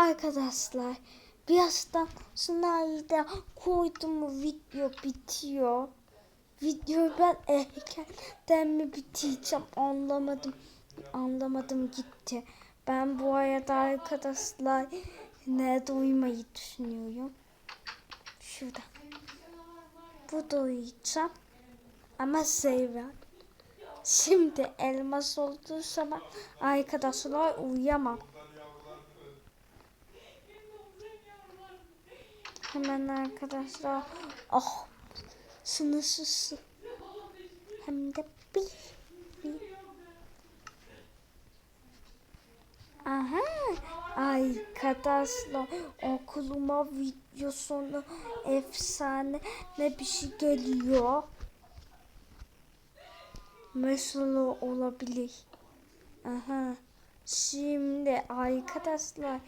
arkadaşlar. Birazdan sınavda koydum video bitiyor. Videoyu ben erkenden mi bitireceğim anlamadım. Anlamadım gitti. Ben bu arada arkadaşlar nerede uyumayı düşünüyorum. Şurada. Burada uyuyacağım. Ama Zeyra. Şimdi elmas olduğu zaman arkadaşlar uyuyamam. Hemen arkadaşlar. Oh. Sınırsız. Hem de bir. bir. Aha. Arkadaşlar okuluma video sonu efsane ne bir şey geliyor. Mesela olabilir. Aha. Şimdi arkadaşlar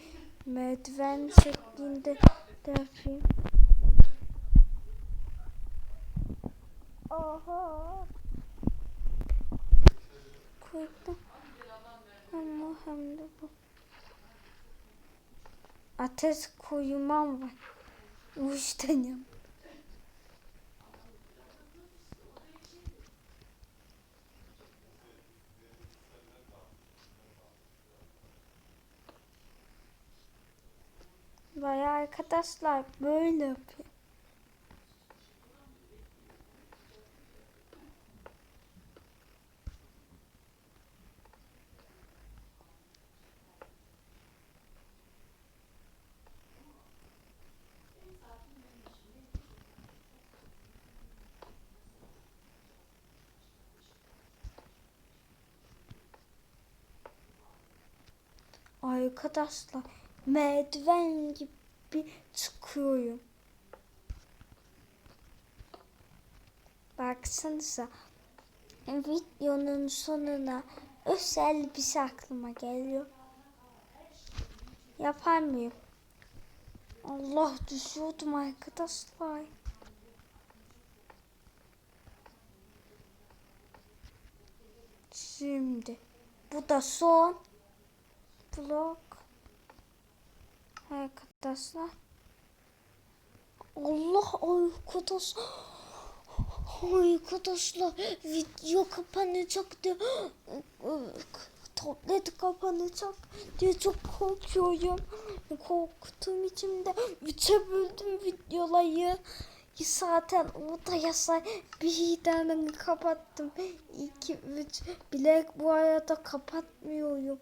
merdiven şeklinde de yapayım. Aha. Koydum. Ama hem de bu. Ateş koyumam var. Uçtanım. Vay arkadaşlar böyle yapıyor. Arkadaşlar merdiven gibi çıkıyorum. Baksanıza videonun sonuna özel bir şey aklıma geliyor. Yapar mıyım? Allah düşüyordum arkadaşlar. Şimdi bu da son blok arkadaşlar. Allah arkadaş arkadaşlar video kapanacak diye tablet kapanacak diye çok korkuyorum. Korktuğum için de üçe böldüm videoları. Zaten orada yazar bir tane kapattım. 2 üç bilek bu arada kapatmıyorum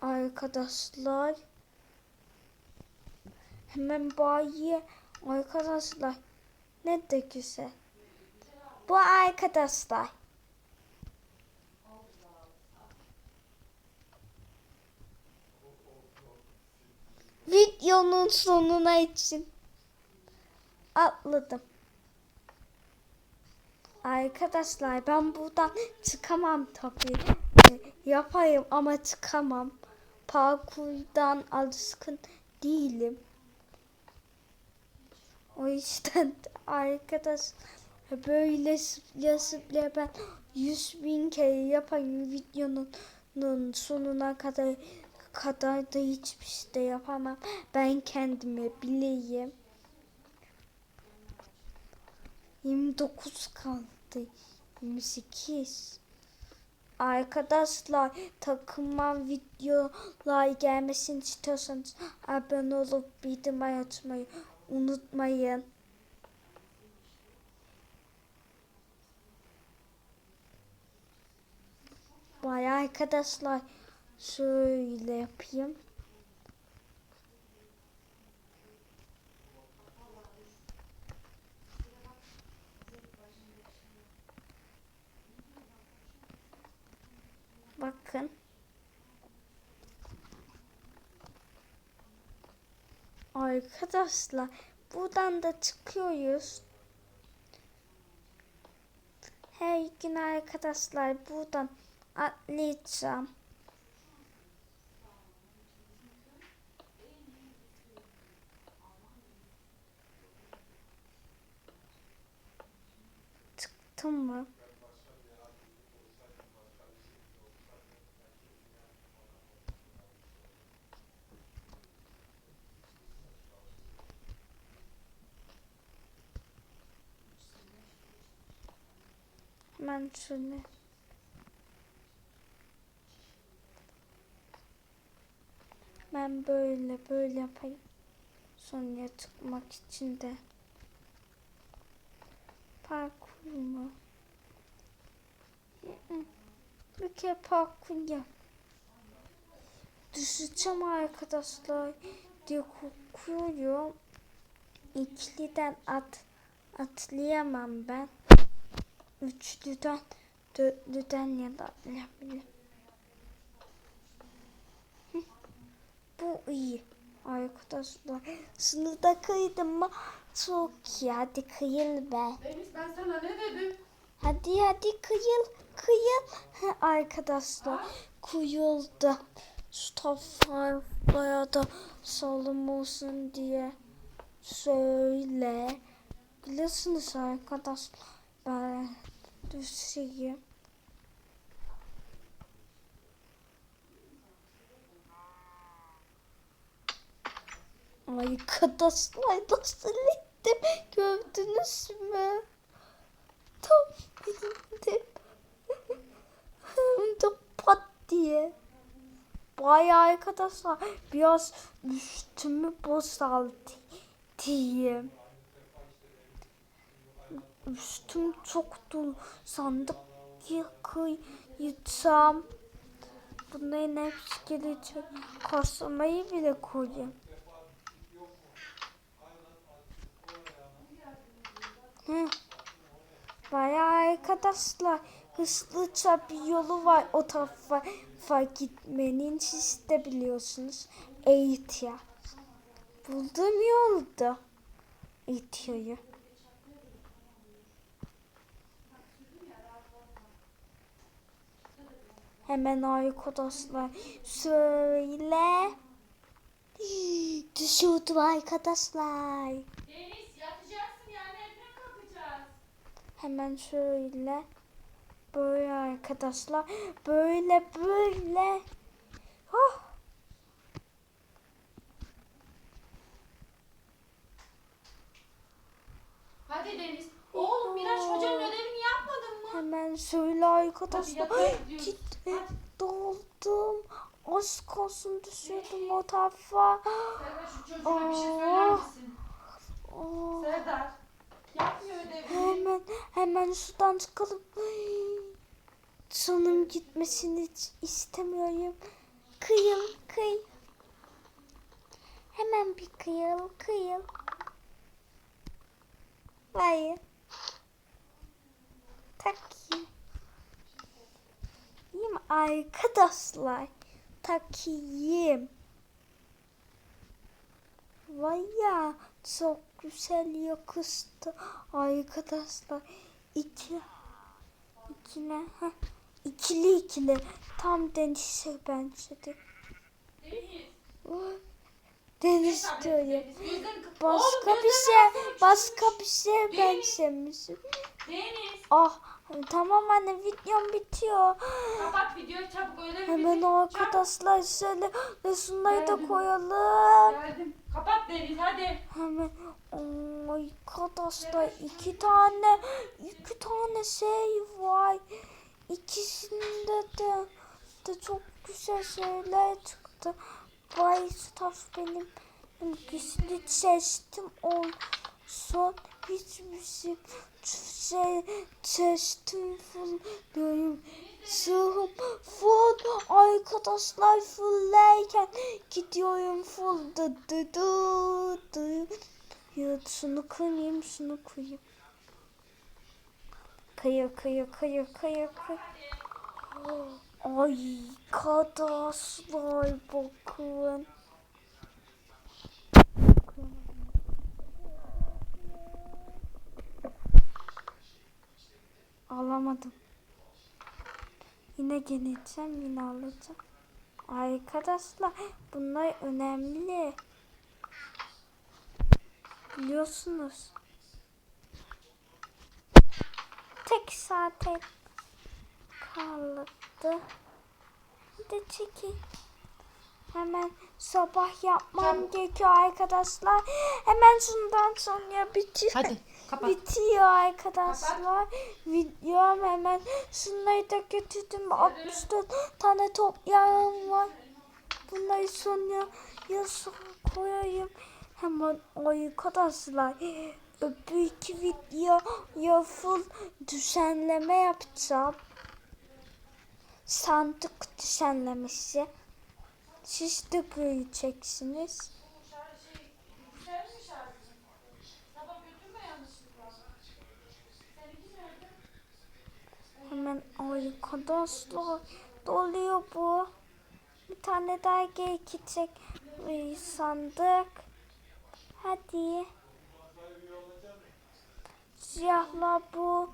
arkadaşlar. Hemen bayiye arkadaşlar. Ne de güzel. Bu arkadaşlar. Videonun sonuna için atladım. Arkadaşlar ben buradan çıkamam tabii. Yapayım ama çıkamam. Parkurdan alışkın değilim. O yüzden arkadaş böyle zıplaya ben 100 bin kere yapayım videonun sonuna kadar kadar da hiçbir şey de yapamam. Ben kendime bileyim. 29 kaldı. 28. Arkadaşlar takıma videolar gelmesini istiyorsanız abone olup bildirim açmayı unutmayın. Vay arkadaşlar şöyle yapayım. Bakın. Arkadaşlar buradan da çıkıyoruz. Her gün arkadaşlar buradan atlayacağım. Çıktım mı? Hemen şöyle. Ben böyle böyle yapayım. Sonra çıkmak için de parkur mu? Bir kere parkur yap. Düşeceğim arkadaşlar diye korkuyorum. İkiliden at atlayamam ben. Üçlüden, dörtlüden ya da atlayabilirim. Hı. Bu iyi arkadaşlar. Sınırda kıydım mı? Çok iyi. Hadi kıyıl be. Deniz ben sana ne dedim? Hadi hadi kıyıl kıyıl. Arkadaşlar kuyuldu. Şu tafaya da sağlam olsun diye söyle. Bilirsiniz arkadaşlar ben düşeyim. Arkadaşlar nasıl ettim gördünüz mü? Tam elimde. Hem de pat diye. Bayağı arkadaşlar biraz üstümü boşaltı diyeyim. Üstüm çok dolu. Sandık yıkayacağım. Bunların hepsi gelecek. Kasamayı bile koyayım. Hı. Bayağı arkadaşlar hızlıca bir yolu var o tarafa gitmenin siz de biliyorsunuz. Eğitya. Buldum yolda. Eğitya'yı. Hemen arkadaşlar söyle. Düşürdüm arkadaşlar. Deniz yatacaksın yani evden kalkacağız. Hemen şöyle. Böyle arkadaşlar. Böyle böyle. Oh. Hadi Deniz. Oğlum Miraç hocanın ödevini yapmadın mı? Hemen Hadi arkadaşlar. yatağa gidiyoruz. Git. Hadi. Doldum. Az kalsın düşürdüm o tarafa. Serdar şu misin? Oh. Serdar. Yapmıyor ödevini. Hemen hemen sudan çıkalım. Sonun gitmesini istemiyorum. Kıyıl kıy. Hemen bir kıyıl kıyıl. Hayır. Takayım. İyi mi arkadaşlar? Takayım. Vay ya çok güzel yakıştı arkadaşlar. İki, ikine, heh, ikili ikili tam denize benzedi. Deniz. Deniz gözlerini kapa- Başka bir şey, bir başka şey- bir Deniz. benzemiş. Deniz. Ah tamam anne videom bitiyor. Kapat videoyu çabuk öyle Hemen arkadaşlar şöyle şunları da Geldim. koyalım. Geldim. Kapat Deniz hadi. Hemen Ay arkadaşlar iki tane iki tane şey var. İkisinde de, de çok güzel şeyler çıktı. Vay stuff benim gizli seçtim olsun hiçbir şey şey seçtim full diyorum. Sığım full arkadaşlar fullleyken gidiyorum full dı dı dı dı. Ya şunu kıyayım şunu kıyayım. Kıyı kıyı kıyı kıyı kıyı. Ay arkadaşlar bakın. Alamadım. Yine geleceğim yine alacağım. Arkadaşlar bunlar önemli. Biliyorsunuz. Tek saate kaldı. Hadi çekin. Hemen sabah yapmam Çabuk. gerekiyor arkadaşlar. Hemen şundan sonra bitiyor. Hadi kapat. Bitiyor arkadaşlar. Videom hemen şunları da getirdim. 64 tane toprağım var. Bunları sonra yazı koyayım. Hemen arkadaşlar öbürki videoya full düzenleme yapacağım. Sandık düzenlemesi. Siz de göreceksiniz. Hemen arkadaşlar doluyor bu. Bir tane daha gerekecek bir sandık. Hadi. Siyahla bu.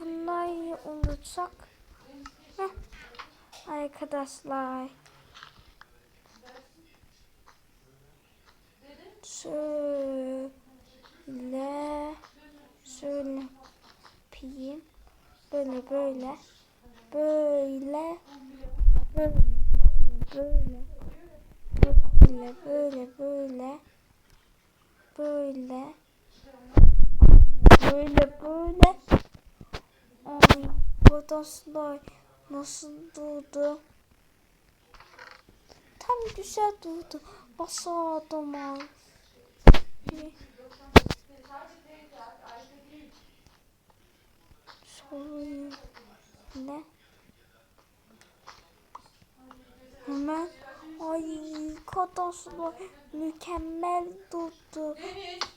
Bunlar olacak. Heh. Arkadaşlar. Şöyle. Şöyle. Yapayım. Böyle böyle. Böyle. Böyle. Böyle. Böyle böyle böyle. Böyle. Böyle böyle. Ay arkadaşlar nasıl durdu? Tam güzel durdu. Basadım abi. Şöyle. Hemen ay arkadaşlar mükemmel durdu.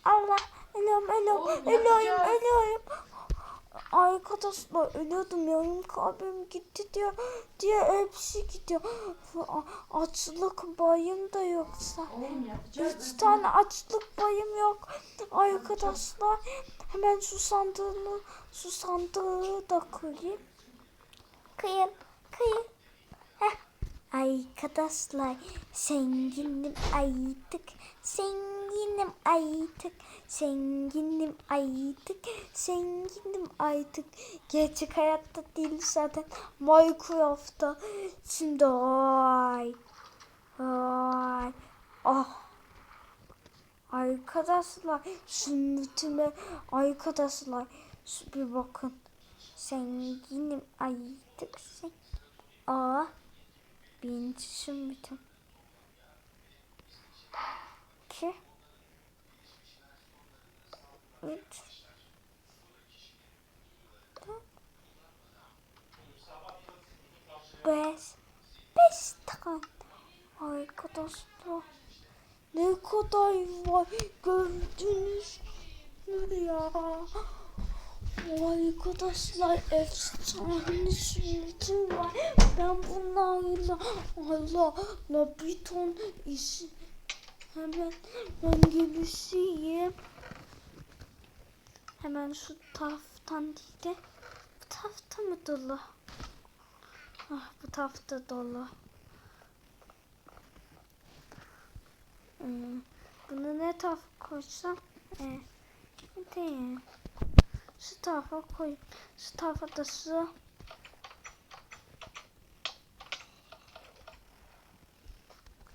Allah ölüyorum ölüyorum ölüyorum ölüyorum. Arkadaşlar ölüyordum yarım kalbim gitti diyor. Diye hepsi gidiyor. A- Açlık bayım da yoksa. Üç tane açlık bayım yok. Arkadaşlar hemen şu sandığını şu sandığı da koyayım. Kıyın kıyın. Heh. Arkadaşlar zenginim artık. Zenginim artık. Zenginim artık. Zenginim artık. Gerçek hayatta değil zaten. Minecraft'ta. Şimdi ay. Ay. Ah. Arkadaşlar bütüne arkadaşlar bir bakın. Zenginim artık. Sen... Aa. Birinci şu bütün. İki. Üç. Dört. Beş. Beş tane. Arkadaşlar. Ne kadar var gördünüz mü ya? Arkadaşlar efsane sünnetim var. Ben bunlarla Allah la bir işi hemen ben gelişeyim. Hemen şu taraftan değil de bu tarafta mı dolu? Ah bu tarafta dolu. Hmm, bunu ne tarafa koysam? Ee, değil. Şu tarafa koy. Şu tarafa da su.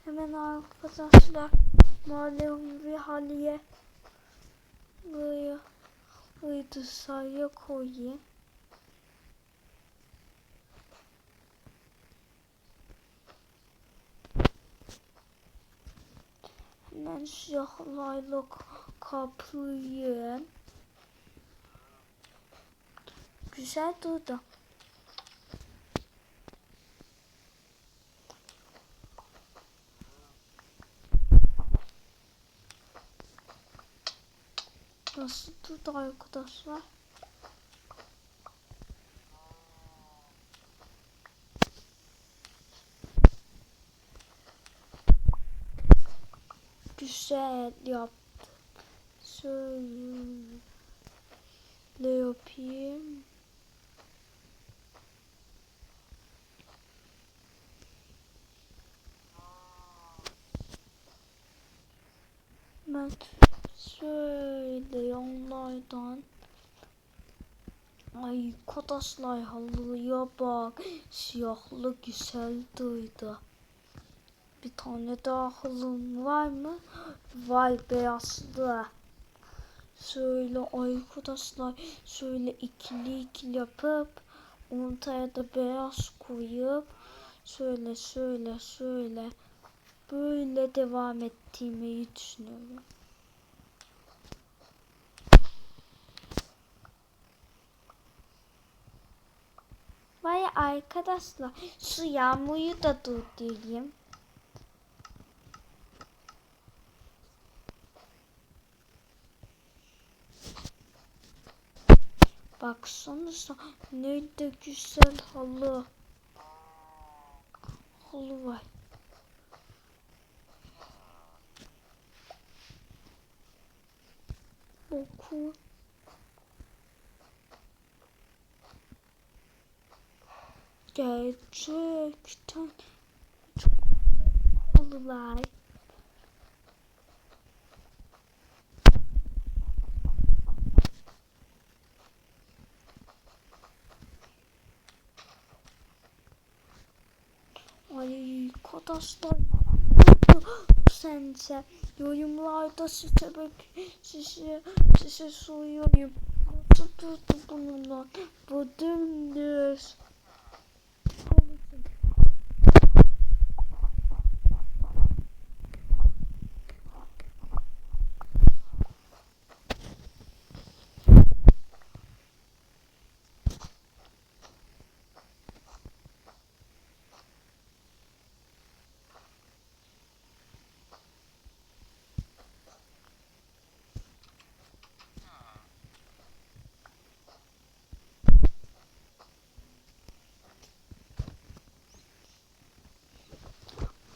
Hemen arkadaşlar bir haliye burayı dışarıya koyayım. Hemen siyahlarla kaplayayım. Güzel durdu. Nasıl durdu arkadaşlar? Güzel yaptı. Şöyle yapayım. Ben şöyle yanlardan Ay kodaslar halıya bak. Siyahlı güzel duydu. Bir tane daha halım var mı? Var beyazlı. Şöyle arkadaşlar şöyle ikili ikili yapıp ortaya da beyaz koyup şöyle şöyle şöyle böyle devam ettiğimi düşünüyorum. Vay arkadaşlar şu yağmuru da durdurayım. Baksanıza ne de güzel halı. Halı var. Bakın. Gerçekten çok halılar. Ay arkadaşlar sence yorumlarda size bek size size soruyorum nasıl durdu bununla bu dümdüz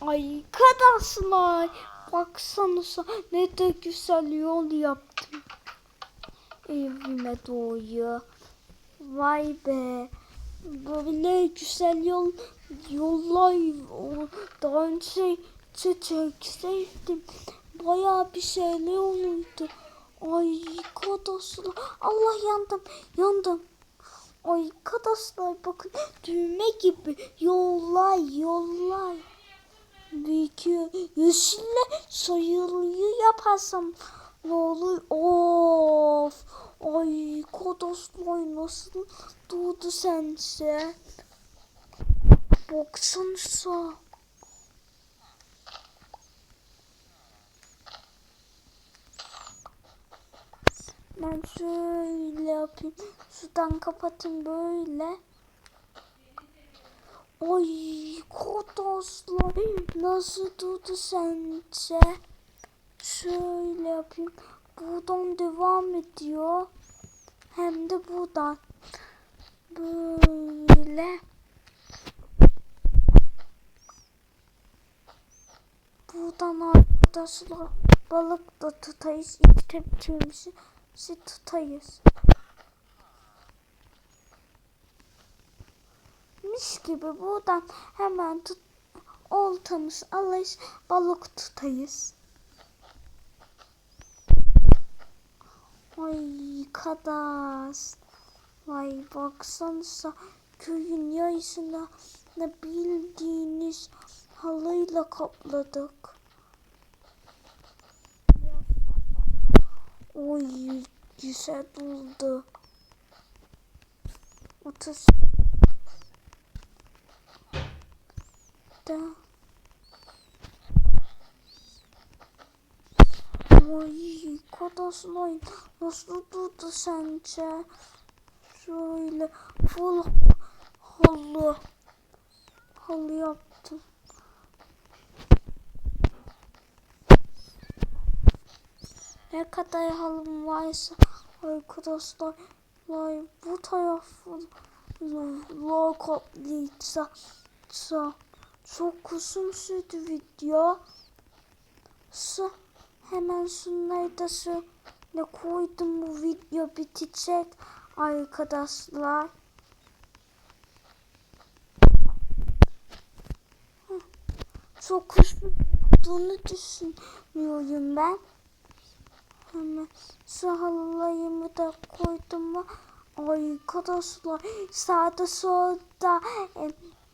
Arkadaşlar baksanıza ne de güzel yol yaptım evime doğru. Vay be böyle güzel yol yollar daha önce çekseydim bayağı bir şeyler olurdu. Ay arkadaşlar Allah yandım yandım. Ay arkadaşlar bakın düğme gibi yollar yollar. Yeşille sayılıyı yaparsam ne olur? Of! Ay kodosloy nasıl durdu sence? Baksanıza. Ben şöyle yapayım. Şuradan kapatayım böyle. Ay kodoslar nasıl durdu sence? Şöyle yapayım. Buradan devam ediyor. Hem de buradan. Böyle. Buradan arkadaşlar balık da tutayız. İlk tepkimizi tutayız. Mis gibi buradan hemen tut oltamız alırız balık tutayız. Ay kadas. Vay baksanıza köyün yarısına ne bildiğiniz halıyla kapladık. Oy güzel oldu. Otuz da Ay kadaslar nasıl durdu sence? Şöyle full halı halı yaptım. Ne kadar halım varsa arkadaşlar vay bu tarafı la kaplayacağım. Çok uzun sürdü video. Su hemen şunları da şöyle koydum bu video bitecek arkadaşlar. Çok uzun olduğunu düşünüyorum ben. Hemen şu halılarımı da koydum? Arkadaşlar sağda solda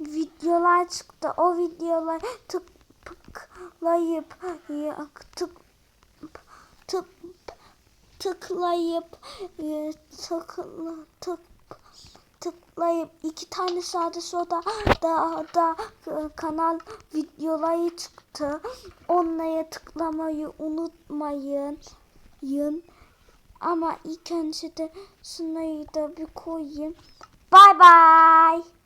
videolar çıktı. O videolar tık tıklayıp tık tık tıklayıp tıkla tık tıklayıp iki tane sağda solda da da e, kanal videoları çıktı. Onlara tıklamayı unutmayın. Yın. Ama ilk önce de şunları da bir koyayım. Bye bye.